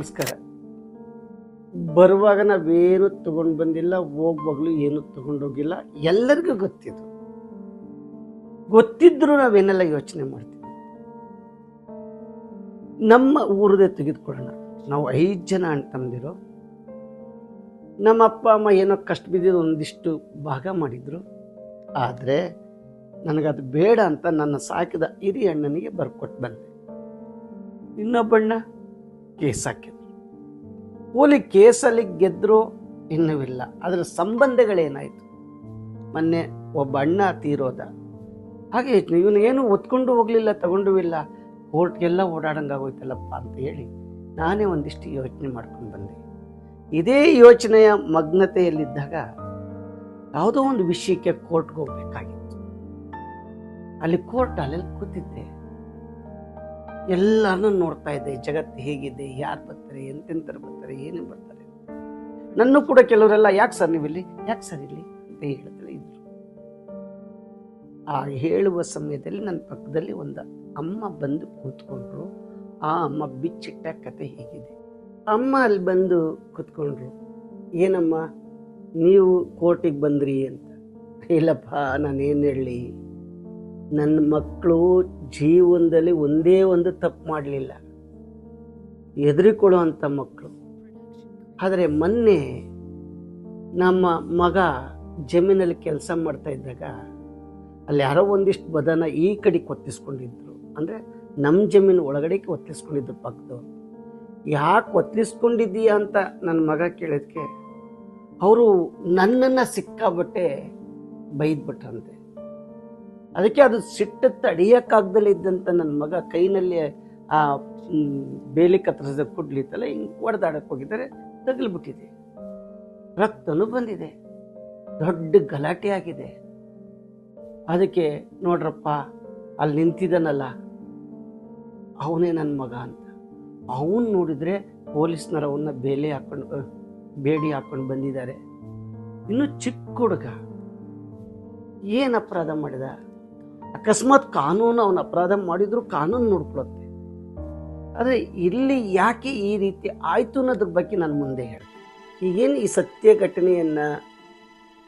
ನಮಸ್ಕಾರ. ಬರುವಾಗ ನಾವೇನು ತಗೊಂಡು ಬಂದಿಲ್ಲ, ಹೋಗುವಾಗಲೂ ಏನು ತಗೊಂಡೋಗಿಲ್ಲ ಎಲ್ಲರಿಗೂ ಗೊತ್ತಿದ್ದು. ಗೊತ್ತಿದ್ರೂ ನಾವೇನೆಲ್ಲ ಯೋಚನೆ ಮಾಡ್ತೀವಿ? ನಮ್ಮ ಊರದೇ ತೆಗೆದುಕೊಳ್ಳೋಣ. ನಾವು ಐದು ಜನ ಅಣ್ತಂದಿರೋ ನಮ್ಮ ಅಪ್ಪ, ಅಮ್ಮ ಏನೋ ಕಷ್ಟ ಬಿದ್ದಿದ್ದು ಒಂದಿಷ್ಟು ಭಾಗ ಮಾಡಿದ್ರು. ಆದರೆ ನನಗದು ಬೇಡ ಅಂತ ನನ್ನ ಸಾಕಿದ ಹಿರಿಯ ಅಣ್ಣನಿಗೆ ಬರ್ಕೊಟ್ಟು ಬಂದೆ. ಇನ್ನೊಬ್ಬಣ್ಣ? ಕೇಸ್ ಹಾಕಿದ್ರು ಓಲಿ ಕೇಸಲ್ಲಿ ಗೆದ್ರು ಇನ್ನೂ ಅದರ ಸಂಬಂಧಗಳೇನಾಯಿತು? ಮೊನ್ನೆ ಒಬ್ಬ ಅಣ್ಣ ತೀರೋದ. ಹಾಗೆ ಇವನು ಏನು ಒತ್ಕೊಂಡು ಹೋಗಲಿಲ್ಲ ತಗೊಂಡು ಇಲ್ಲ ಕೋರ್ಟ್ಗೆಲ್ಲ ಓಡಾಡಂಗಾಗೋಯ್ತಲ್ಲಪ್ಪ ಅಂತ ಹೇಳಿ ನಾನೇ ಒಂದಿಷ್ಟು ಯೋಚನೆ ಮಾಡ್ಕೊಂಡು ಬಂದೆ. ಇದೇ ಯೋಚನೆಯ ಮಗ್ನತೆಯಲ್ಲಿದ್ದಾಗ ಯಾವುದೋ ಒಂದು ವಿಷಯಕ್ಕೆ ಕೋರ್ಟ್ಗೆ ಹೋಗ್ಬೇಕಾಗಿತ್ತು. ಅಲ್ಲಿ ಕೋರ್ಟ್ ಅಲ್ಲೆಲ್ಲಿ ಕೂತಿದ್ದೆ. ಎಲ್ಲರನ್ನೂ ನೋಡ್ತಾ ಇದ್ದೆ, ಜಗತ್ತು ಹೇಗಿದೆ, ಯಾರು ಬರ್ತಾರೆ ಎಂತೆಂಥರು ಬರ್ತಾರೆ ಏನೇನು ಬರ್ತಾರೆ. ನನ್ನ ಕೂಡ ಕೆಲವರೆಲ್ಲ, ಯಾಕೆ ಸರ್ ನೀವು ಇಲ್ಲಿ ಯಾಕೆ ಸರ್ ಇಲ್ಲಿ? ಅಂತ ಹೇಳ್ತಾರೆ ಇದ್ರು. ಆ ಹೇಳುವ ಸಮಯದಲ್ಲಿ ನನ್ನ ಪಕ್ಕದಲ್ಲಿ ಒಂದು ಅಮ್ಮ ಬಂದು ಕೂತ್ಕೊಂಡ್ರು. ಆ ಅಮ್ಮ ಬಿಚ್ಚಿಟ್ಟ ಕತೆ ಹೇಗಿದೆ. ಅಮ್ಮ ಅಲ್ಲಿ ಬಂದು ಕೂತ್ಕೊಂಡ್ರು, ಏನಮ್ಮ, ನೀವು ಕೋರ್ಟಿಗೆ ಬಂದ್ರಿ ಅಂತ. ಇಲ್ಲಪ್ಪ, ನಾನೇನು ಹೇಳಲಿ ನನ್ನ ಮಕ್ಕಳು ಜೀವನದಲ್ಲಿ ಒಂದೇ ಒಂದು ತಪ್ಪು ಮಾಡಲಿಲ್ಲ. ಹೆದರಿಕೊಳ್ಳುವಂಥ ಮಕ್ಕಳು. ಆದರೆ ಮೊನ್ನೆ ನಮ್ಮ ಮಗ ಜಮೀನಲ್ಲಿ ಕೆಲಸ ಮಾಡ್ತಾ ಇದ್ದಾಗ ಅಲ್ಲಿ ಯಾರೋ ಒಂದಿಷ್ಟು ಬದನ ಈ ಕಡೆ ಒತ್ತಿಸ್ಕೊಂಡಿದ್ರು. ಅಂದರೆ ನಮ್ಮ ಜಮೀನು ಒಳಗಡೆ ಒತ್ತಿಸ್ಕೊಂಡಿದ್ರು ಪಕ್ಕದವ್ರು. ಯಾಕೆ ಒತ್ತಿಸ್ಕೊಂಡಿದ್ದೀಯಾ ಅಂತ ನನ್ನ ಮಗ ಕೇಳಿದ್ಕೆ, ಅವರು ನನ್ನನ್ನು ಸಿಕ್ಕಾಬಟ್ಟೆ ಬೈದ್ಬಿಟ್ರಂತೆ. ಅದಕ್ಕೆ ಅದು ಸಿಟ್ಟು ತಡಿಯೋಕ್ಕಾಗ್ದಲ್ಲಿ ಇದ್ದಂಥ ನನ್ನ ಮಗ ಕೈನಲ್ಲಿ ಆ ಬೇಲಿ ಕತ್ತರಿಸಿದ ಕುಡ್ಲಿತ್ತಲ್ಲ ಹಿಂಗೆ ಹೊಡೆದಾಡಕ್ಕೆ ಹೋಗಿದ್ದಾರೆ, ತಗಲ್ಬಿಟ್ಟಿದೆ. ರಕ್ತನೂ ಬಂದಿದೆ. ದೊಡ್ಡ ಗಲಾಟೆ ಆಗಿದೆ. ಅದಕ್ಕೆ ನೋಡ್ರಪ್ಪ, ಅಲ್ಲಿ ನಿಂತಿದ್ದಾನಲ್ಲ ಅವನೇ ನನ್ನ ಮಗ ಅಂತ. ಅವನು ನೋಡಿದ್ರೆ ಪೊಲೀಸ್ನರ ಅವನ್ನ ಬೇಲಿ ಹಾಕೊಂಡು ಬೇಡಿ ಹಾಕೊಂಡು ಬಂದಿದ್ದಾರೆ. ಇನ್ನು ಚಿಕ್ಕ ಹುಡುಗ, ಏನು ಅಪರಾಧ ಮಾಡಿದ? ಅಕಸ್ಮಾತ್ ಕಾನೂನು ಅವನ ಅಪರಾಧ ಮಾಡಿದ್ರು ಕಾನೂನು ನೋಡ್ಕೊಳುತ್ತೆ. ಆದರೆ ಇಲ್ಲಿ ಯಾಕೆ ಈ ರೀತಿ ಆಯಿತು ಅನ್ನೋದ್ರ ಬಗ್ಗೆ ನಾನು ಮುಂದೆ ಹೇಳ್ತೀನಿ. ಈಗೇನು ಈ ಸತ್ಯ ಘಟನೆಯನ್ನು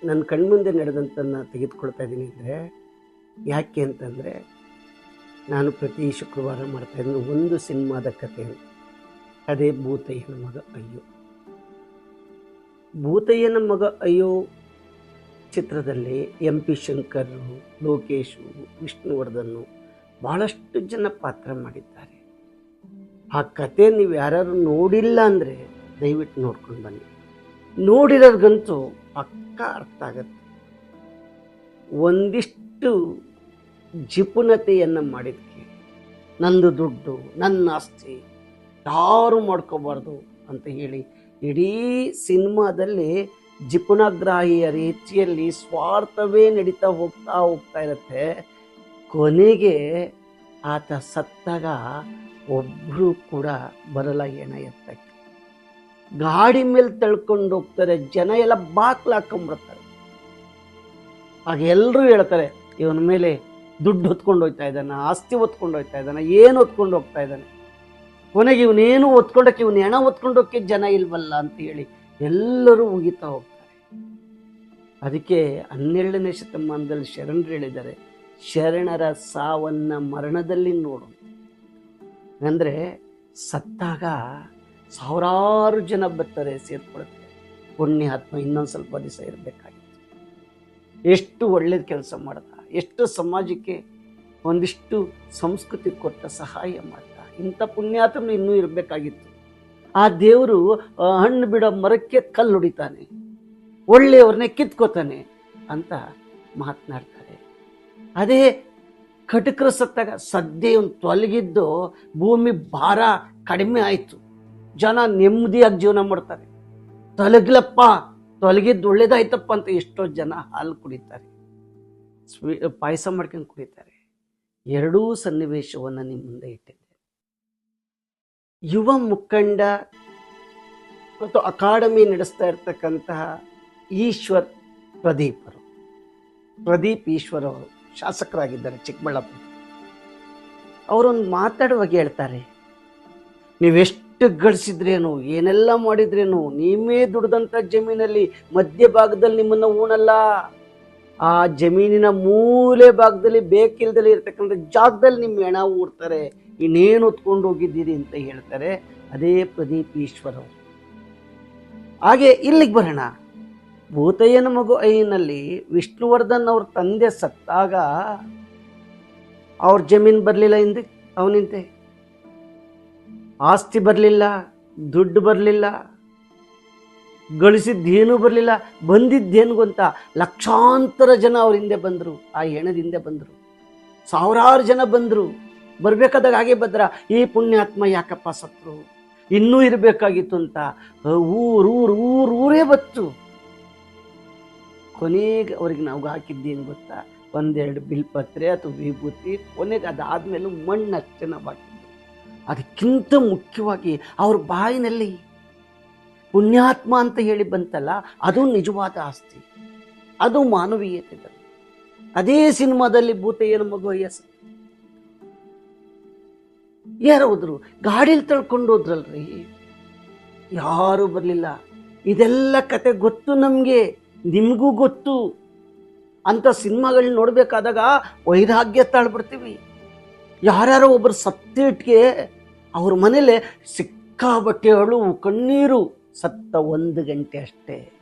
ನನ್ನ ಕಣ್ಮುಂದೆ ನಡೆದಂತನ್ನು ತೆಗೆದುಕೊಳ್ತಾ ಇದ್ದೀನಿ ಅಂದರೆ, ಯಾಕೆ ಅಂತಂದರೆ, ನಾನು ಪ್ರತಿ ಶುಕ್ರವಾರ ಮಾಡ್ತಾ ಇದ್ದೀನಿ ಒಂದು ಸಿನಿಮಾದ ಕಥೆ ಅದೇ ಭೂತಯ್ಯನ ಮಗ ಅಯ್ಯೋ. ಭೂತಯ್ಯನ ಮಗ ಅಯ್ಯೋ ಚಿತ್ರದಲ್ಲಿ ಎಂ ಪಿ ಶಂಕರ್, ಲೋಕೇಶು ವಿಷ್ಣುವರ್ಧನ್ನು ಭಾಳಷ್ಟು ಜನ ಪಾತ್ರ ಮಾಡಿದ್ದಾರೆ. ಆ ಕತೆ ನೀವು ಯಾರು ನೋಡಿಲ್ಲ ಅಂದರೆ ದಯವಿಟ್ಟು ನೋಡ್ಕೊಂಡು ಬನ್ನಿ. ನೋಡಿರೋರ್ಗಂತೂ ಪಕ್ಕ ಅರ್ಥ ಆಗತ್ತೆ. ಒಂದಿಷ್ಟು ಜಿಪುಣತೆಯನ್ನು ಮಾಡಿದ್ಕೆ. ನಂದು ದುಡ್ಡು, ನನ್ನ ಆಸ್ತಿ, ಯಾರು ಮಾಡ್ಕೋಬಾರ್ದು ಅಂತ ಹೇಳಿ ಇಡೀ ಸಿನಿಮಾದಲ್ಲಿ ಜಿಪುಣಗ್ರಾಹಿಯ ರೀತಿಯಲ್ಲಿ ಸ್ವಾರ್ಥವೇ ನಡೀತಾ ಹೋಗ್ತಾ ಹೋಗ್ತಾ ಇರುತ್ತೆ. ಕೊನೆಗೆ ಆತ ಸತ್ತಾಗ ಒಬ್ಬರು ಕೂಡ ಬರಲ್ಲ ಏನ ಎತ್ತಕ್ಕೆ. ಗಾಡಿ ಮೇಲೆ ತಳ್ಕೊಂಡು ಹೋಗ್ತಾರೆ, ಜನ ಎಲ್ಲ ಬಾಕ್ಲು ಹಾಕೊಂಡ್ಬಿಡ್ತಾರೆ. ಆಗ ಎಲ್ಲರೂ ಹೇಳ್ತಾರೆ, ಇವನ ಮೇಲೆ ದುಡ್ಡು ಹೊತ್ಕೊಂಡು ಹೋಗ್ತಾ ಇದ್ದಾನೆ, ಆಸ್ತಿ ಹೊತ್ಕೊಂಡು ಹೋಗ್ತಾ ಇದ್ದಾನೆ, ಏನು ಹೊತ್ಕೊಂಡು ಹೋಗ್ತಾ ಇದ್ದಾನೆ? ಕೊನೆಗೆ ಇವನೇನು ಹೊತ್ಕೊಂಡಕ್ಕೆ, ಇವನು ಹೆಣ ಹೊತ್ಕೊಂಡೋಕೆ ಜನ ಇಲ್ವಲ್ಲ ಅಂತ ಹೇಳಿ ಎಲ್ಲರೂ ಉಗಿತಾ ಹೋಗ್ತಾರೆ. ಅದಕ್ಕೆ ಹನ್ನೆರಡನೇ ಶತಮಾನದಲ್ಲಿ ಶರಣರು ಹೇಳಿದ್ದಾರೆ, ಶರಣರ ಸಾವನ್ನ ಮರಣದಲ್ಲಿ ನೋಡು. ಅಂದರೆ ಸತ್ತಾಗ ಸಾವಿರಾರು ಜನ ಬರ್ತಾರೆ ಸೇರ್ಕೊಳುತ್ತೆ ಪುಣ್ಯ ಆತ್ಮ ಇನ್ನೊಂದು ಸ್ವಲ್ಪ ದಿವಸ ಇರಬೇಕಾಗಿತ್ತು. ಎಷ್ಟು ಒಳ್ಳೇದು ಕೆಲಸ ಮಾಡ್ದ ಎಷ್ಟು ಸಮಾಜಕ್ಕೆ ಒಂದಿಷ್ಟು ಸಂಸ್ಕೃತಿ ಕೊಟ್ಟ ಸಹಾಯ ಮಾಡ್ದ ಇಂಥ ಪುಣ್ಯಾತ್ಮ ಇನ್ನೂ ಇರಬೇಕಾಗಿತ್ತು. ಆ ದೇವರು ಹಣ್ಣು ಬಿಡೋ ಮರಕ್ಕೆ ಕಲ್ಲು ಹೊಡಿತಾನೆ ಒಳ್ಳೆಯವ್ರನ್ನೇ ಕಿತ್ಕೋತಾನೆ ಅಂತ ಮಾತನಾಡ್ತಾರೆ ಅದೇ ಕಟಕರ ಸತ್ತಾಗ ಸದ್ಯ ಒಂದು ತೊಲಗಿದ್ದು ಭೂಮಿ ಭಾರ ಕಡಿಮೆ ಆಯಿತು. ಜನ ನೆಮ್ಮದಿಯಾಗಿ ಜೀವನ ಮಾಡ್ತಾರೆ. ತೊಲಗ್ಲಪ್ಪ ತೊಲಗಿದ್ದು ಒಳ್ಳೇದಾಯ್ತಪ್ಪ ಅಂತ ಎಷ್ಟೋ ಜನ ಹಾಲು ಕುಡಿತಾರೆ. ಸ್ವೀ, ಪಾಯಸ ಮಾಡ್ಕೊಂಡು ಕುಡಿತಾರೆ. ಎರಡೂ ಸನ್ನಿವೇಶವನ್ನು ನಿಮ್ಮ ಮುಂದೆ ಇಟ್ಟಿದ್ದೆ. ಯುವ ಮುಖಂಡ ಮತ್ತು ಅಕಾಡೆಮಿ ನಡೆಸ್ತಾ ಇರ್ತಕ್ಕಂತಹ ಈಶ್ವರ್ ಪ್ರದೀಪರು. ಪ್ರದೀಪ್ ಈಶ್ವರ್ ಅವರು ಶಾಸಕರಾಗಿದ್ದಾರೆ ಚಿಕ್ಕಬಳ್ಳಾಪುರ. ಅವರೊಂದು ಮಾತಾಡುವಾಗ ಹೇಳ್ತಾರೆ, ನೀವೆಷ್ಟು ಗಳಿಸಿದ್ರೇನು, ಏನೆಲ್ಲ ಮಾಡಿದ್ರೇನು, ನೀವೇ ದುಡ್ದಂಥ ಜಮೀನಲ್ಲಿ ಮಧ್ಯಭಾಗದಲ್ಲಿ ನಿಮ್ಮನ್ನು ಊಣಲ್ಲ ಆ ಜಮೀನಿನ ಮೂಲೆ ಭಾಗದಲ್ಲಿ ಬೇಕಿಲ್ದಲ್ಲಿ ಇರ್ತಕ್ಕಂಥ ಜಾಗದಲ್ಲಿ ನಿಮ್ಮ ಹೆಣ ಊಡ್ತಾರೆ ಇನ್ನೇನು ಹೊತ್ಕೊಂಡು ಹೋಗಿದ್ದೀರಿ ಅಂತ ಹೇಳ್ತಾರೆ ಅದೇ ಪ್ರದೀಪ್ ಈಶ್ವರ್. ಹಾಗೆ ಇಲ್ಲಿಗೆ ಬರೋಣ. ಭೂತಯ್ಯನ ಮಗು ಐನಲ್ಲಿ ವಿಷ್ಣುವರ್ಧನ್ ಅವ್ರ ತಂದೆ ಸತ್ತಾಗ ಅವ್ರ ಜಮೀನು ಬರಲಿಲ್ಲ ಹಿಂದೆ ಅವನಿಂತೆ. ಆಸ್ತಿ ಬರಲಿಲ್ಲ, ದುಡ್ಡು ಬರಲಿಲ್ಲ ಗಳಿಸಿದ್ದೇನೂ ಬರಲಿಲ್ಲ ಬಂದಿದ್ದೇನು ಗೊಂತ ಲಕ್ಷಾಂತರ ಜನ ಅವ್ರ ಹಿಂದೆ ಬಂದರು, ಆ ಹೆಣದ ಹಿಂದೆ ಬಂದರು. ಸಾವಿರಾರು ಜನ ಬಂದರು. ಬರಬೇಕಾದಾಗ ಹಾಗೆ ಬದ್ರ, ಈ ಪುಣ್ಯಾತ್ಮ ಯಾಕಪ್ಪ ಸತ್ರು? ಇನ್ನೂ ಇರಬೇಕಾಗಿತ್ತು ಅಂತ ಊರು ಊರು, ಊರೇ ಬತ್ತು. ಕೊನೆಗೆ ಅವ್ರಿಗೆ ನಾವು ಹಾಕಿದ್ದೇನು ಗೊತ್ತಾ? ಒಂದೆರಡು ಬಿಲ್ಪತ್ರೆ ಅಥವಾ ವಿಭೂತಿ, ಕೊನೆಗೆ ಅದಾದ್ಮೇಲೆ ಮಣ್ಣು ಅಷ್ಟೇ ನಾವು ಹಾಕಿದ್ದು. ಅದಕ್ಕಿಂತ ಮುಖ್ಯವಾಗಿ ಅವ್ರ ಬಾಯಿನಲ್ಲಿ ಪುಣ್ಯಾತ್ಮ ಅಂತ ಹೇಳಿ ಬಂತಲ್ಲ, ಅದು ನಿಜವಾದ ಆಸ್ತಿ. ಅದು ಮಾನವೀಯತೆ ಅದೇ. ಸಿನಿಮಾದಲ್ಲಿ ಭೂತಯ್ಯನ ಮಗು ಎಸ್ ಯಾರು ಹೋದ್ರು, ಗಾಡೀಲಿ ತಳ್ಕೊಂಡು ಹೋದ್ರಲ್ರಿ. ಯಾರು ಬರಲಿಲ್ಲ. ಇದೆಲ್ಲ ಕತೆ ಗೊತ್ತು ನಮಗೆ. ನಿಮಗೂ ಗೊತ್ತು. ಅಂತ ಸಿನಿಮಾಗಳನ್ನ ನೋಡಬೇಕಾದಾಗ ವೈರಾಗ್ಯ ತಾಳ್ಬಿಡ್ತೀವಿ ಯಾರ್ಯಾರೋ ಒಬ್ಬರು ಸತ್ತಿಟ್ಗೆ ಅವ್ರ ಮನೇಲೆ ಸಿಕ್ಕಾಬಟ್ಟೆ ಅಳು ಕಣ್ಣೀರು. ಸತ್ತ ಒಂದು ಗಂಟೆ ಅಷ್ಟೇ.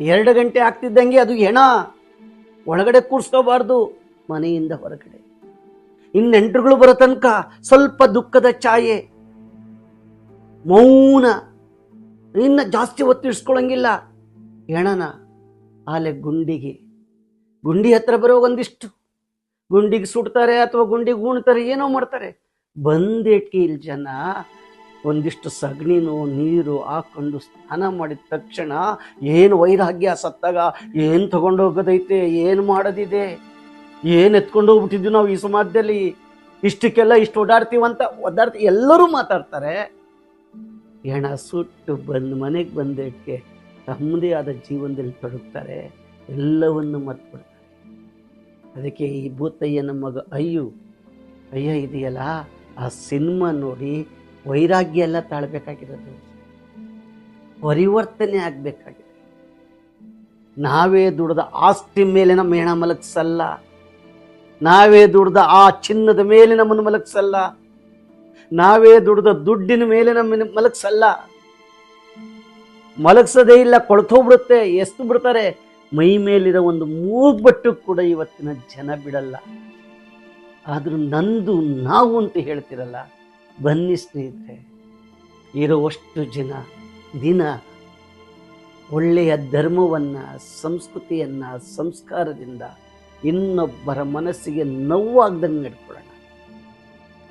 ಎರಡು ಗಂಟೆ ಆಗ್ತಿದ್ದಂಗೆ ಅದು ಹೆಣ ಒಳಗಡೆ ಕೂರಿಸ್ಕೋಬಾರ್ದು, ಮನೆಯಿಂದ ಹೊರಗಡೆ. ಇನ್ನು ನೆಂಟರುಗಳು ಬರೋ ತನಕ ಸ್ವಲ್ಪ ದುಃಖದ ಛಾಯೆ. ಮೌನ. ಇನ್ನು ಜಾಸ್ತಿ ಒತ್ತು ಹೆಣನ ಆಲೆ ಗುಂಡಿಗೆ. ಗುಂಡಿ ಹತ್ರ ಬರೋ ಒಂದಿಷ್ಟು. ಗುಂಡಿಗೆ ಸುಡ್ತಾರೆ ಅಥವಾ ಗುಂಡಿಗೆ ಉಣ್ತಾರೆ, ಏನೋ ಮಾಡ್ತಾರೆ. ಬಂದಿಟ್ಟಿ ಇಲ್ಲಿ ಜನ ಒಂದಿಷ್ಟು ಸಗಣಿನೋ ನೀರು ಹಾಕೊಂಡು ಸ್ನಾನ ಮಾಡಿದ ತಕ್ಷಣ ಏನು ವೈರಾಗ್ಯ ಸತ್ತಾಗ, ಏನು ತಗೊಂಡೋಗೋದೈತೆ, ಏನು ಮಾಡೋದಿದೆ, ಏನು ಎತ್ಕೊಂಡು ಹೋಗ್ಬಿಟ್ಟಿದ್ವಿ ನಾವು ಈ ಸಮಾಜದಲ್ಲಿ. ಇಷ್ಟಕ್ಕೆಲ್ಲ ಇಷ್ಟು ಓಡಾಡ್ತೀವಂತ ಓಡಾಡ್ತಿ ಎಲ್ಲರೂ ಮಾತಾಡ್ತಾರೆ. ಹೆಣ ಸುಟ್ಟು ಬಂದು ಮನೆಗೆ ಬಂದೇಟ್ಗೆ ತಮ್ಮದೇ ಆದ ಜೀವನದಲ್ಲಿ ತೊಡಗ್ತಾರೆ, ಎಲ್ಲವನ್ನು ಮರ್ತ್ಬಿಡ್ತಾರೆ. ಅದಕ್ಕೆ ಈ ಭೂತಯ್ಯನ ಮಗ ಅಯ್ಯು, ಅಯ್ಯ, ಇದೆಯಲ್ಲ, ಆ ಸಿನಿಮಾ ನೋಡಿ ವೈರಾಗ್ಯ ಎಲ್ಲ ತಾಳ್ಬೇಕಾಗಿರೋದು. ಪರಿವರ್ತನೆ ಆಗಬೇಕಾಗಿದೆ. ನಾವೇ ದುಡ್ದ ಆಸ್ತಿ ಮೇಲೆ ನಮ್ಮ ಹೆಣ ಮಲಗಿಸಲ್ಲ. ನಾವೇ ದುಡ್ದ ಆ ಚಿನ್ನದ ಮೇಲೆ ನಮ್ಮನ್ನು ಮಲಗಿಸಲ್ಲ. ನಾವೇ ದುಡ್ದ ದುಡ್ಡಿನ ಮೇಲೆ ನಮ್ಮನ್ನು ಮಲಗಿಸಲ್ಲ. ಮಲಗಿಸೋದೇ ಇಲ್ಲ, ಕೊಳ್ತೋಗ್ಬಿಡುತ್ತೆ ಎಷ್ಟು ಬಿಡ್ತಾರೆ ಮೈ ಮೇಲಿರೋ ಒಂದು ಮೂಗ್ಬಟ್ಟು ಕೂಡ ಇವತ್ತಿನ ಜನ ಬಿಡಲ್ಲ. ಆದರೂ ನಂದು ನಾವು ಅಂತ ಹೇಳ್ತಿರಲ್ಲ, ಬನ್ನಿ ಸ್ನೇಹಿತರೆ, ಇರುವಷ್ಟು ಜನ ದಿನ ಒಳ್ಳೆಯ ಧರ್ಮವನ್ನು, ಸಂಸ್ಕೃತಿಯನ್ನು, ಸಂಸ್ಕಾರದಿಂದ ಇನ್ನೊಬ್ಬರ ಮನಸ್ಸಿಗೆ ನೋವಾಗ್ದಂಗೆ ನಡ್ಕೊಳ್ಳೋಣ.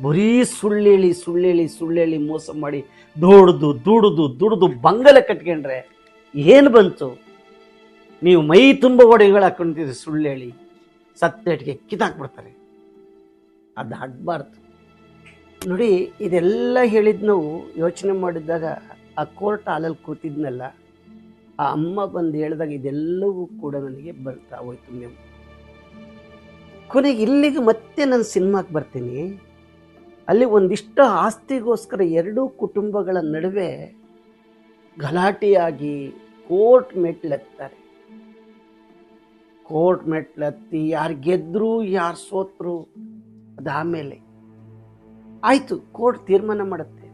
ಬರೀ ಸುಳ್ಳೇಳಿ ಸುಳ್ಳೇಳಿ ಸುಳ್ಳೇಳಿ ಮೋಸ ಮಾಡಿ ದುಡ್ದು ದುಡ್ದು ದುಡ್ದು ಬಂಗಲೆ ಕಟ್ಕೊಂಡ್ರೆ ಏನು ಬಂತು? ನೀವು ಮೈ ತುಂಬ ಒಡೆಗಳು ಹಾಕೊಂಡಿದ್ದೀರಿ ಸುಳ್ಳೇಳಿ. ಸತ್ತೆಟ್ಗೆ ಕಿತ್ತಾಕ್ಬಿಡ್ತಾರೆ. ಅದು ಹಾಕ್ಬಾರ್ದು ನೋಡಿ, ಇದೆಲ್ಲ ಹೇಳಿದ ನಾವು ಯೋಚನೆ ಮಾಡಿದಾಗ ಆ ಕೋರ್ಟ್ ಹಾಲಲ್ಲಿ ಕೂತಿದ್ನಲ್ಲ, ಆ ಅಮ್ಮ ಬಂದು ಹೇಳಿದಾಗ ಇದೆಲ್ಲವೂ ಕೂಡ ನನಗೆ ಬರ್ತಾ ಹೋಯ್ತು ನೀವು ಕೊನೆಗೆ ಇಲ್ಲಿಗೆ ಮತ್ತೆ ನಾನು ಸಿನಿಮಾಕ್ಕೆ ಬರ್ತೀನಿ. ಅಲ್ಲಿ ಒಂದಿಷ್ಟು ಆಸ್ತಿಗೋಸ್ಕರ ಎರಡೂ ಕುಟುಂಬಗಳ ನಡುವೆ ಗಲಾಟೆಯಾಗಿ ಕೋರ್ಟ್ ಮೆಟ್ಲೆತ್ತಾರೆ. ಕೋರ್ಟ್ ಮೆಟ್ಲೆತ್ತಿ ಯಾರು ಗೆದ್ರು, ಯಾರು ಸೋತ್ರು ಅದಾಮೇಲೆ ಆಯಿತು, ಕೋರ್ಟ್ ತೀರ್ಮಾನ ಮಾಡುತ್ತೆ.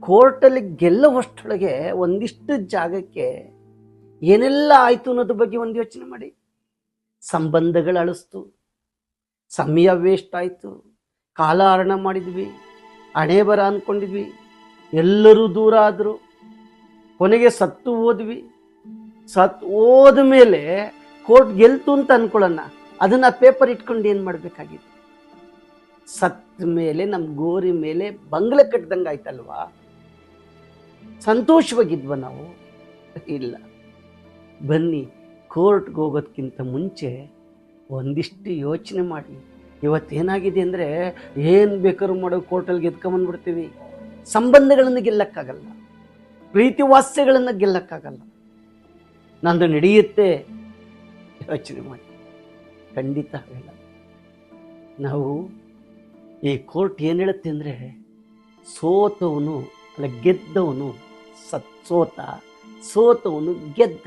ಕೋರ್ಟಲ್ಲಿ ಗೆಲ್ಲುವಷ್ಟೊಳಗೆ ಒಂದಿಷ್ಟು ಜಾಗಕ್ಕೆ ಏನೆಲ್ಲ ಆಯಿತು ಅನ್ನೋದ್ರ ಬಗ್ಗೆ ಒಂದು ಯೋಚನೆ ಮಾಡಿ. ಸಂಬಂಧಗಳು ಅಳಿಸ್ತು, ಸಮಯ ವೇಸ್ಟ್ ಆಯಿತು. ಕಾಲ ಹರಣ ಮಾಡಿದ್ವಿ ಹಣೆ ಬರ ಅಂದ್ಕೊಂಡಿದ್ವಿ ಎಲ್ಲರೂ ದೂರ ಆದರು. ಕೊನೆಗೆ ಸತ್ತು ಹೋದ್ವಿ. ಸತ್ತು ಹೋದ ಮೇಲೆ ಕೋರ್ಟ್ ಗೆಲ್ತು ಅಂತ ಅನ್ಕೊಳ್ಳೋಣ. ಅದನ್ನ ಪೇಪರ್ ಇಟ್ಕೊಂಡು ಏನು ಮಾಡಬೇಕಾಗಿತ್ತು? ಸತ್ತ ಮೇಲೆ ನಮ್ಮ ಗೋರಿ ಮೇಲೆ ಬಂಗ್ಲೆ ಕಟ್ಟಿದಂಗೆ ಆಯ್ತಲ್ವಾ? ಸಂತೋಷವಾಗಿದ್ವ ನಾವು? ಇಲ್ಲ. ಬನ್ನಿ, ಕೋರ್ಟ್ಗೆ ಹೋಗೋದಕ್ಕಿಂತ ಮುಂಚೆ ಒಂದಿಷ್ಟು ಯೋಚನೆ ಮಾಡಿ. ಇವತ್ತೇನಾಗಿದೆ ಅಂದರೆ ಏನು ಬೇಕಾದ್ರೂ ಮಾಡೋ ಕೋರ್ಟಲ್ಲಿ ಗೆದ್ಕೊಂಬಂದ್ಬಿಡ್ತೀವಿ ಸಂಬಂಧಗಳನ್ನು ಗೆಲ್ಲಕ್ಕಾಗಲ್ಲ. ಪ್ರೀತಿ ವಾಸ್ಯಗಳನ್ನು ಗೆಲ್ಲಕ್ಕಾಗಲ್ಲ. ನಂದು ನಡೆಯುತ್ತೆ. ಯೋಚನೆ ಮಾಡಿ. ಖಂಡಿತ ಆಗಲ್ಲ ನಾವು ಈ ಕೋರ್ಟ್ ಏನು ಹೇಳುತ್ತೆ ಅಂದರೆ ಸೋತವನು, ಅಲ್ಲ ಗೆದ್ದವನು ಸತ್ ಸೋತ, ಸೋತವನು ಗೆದ್ದ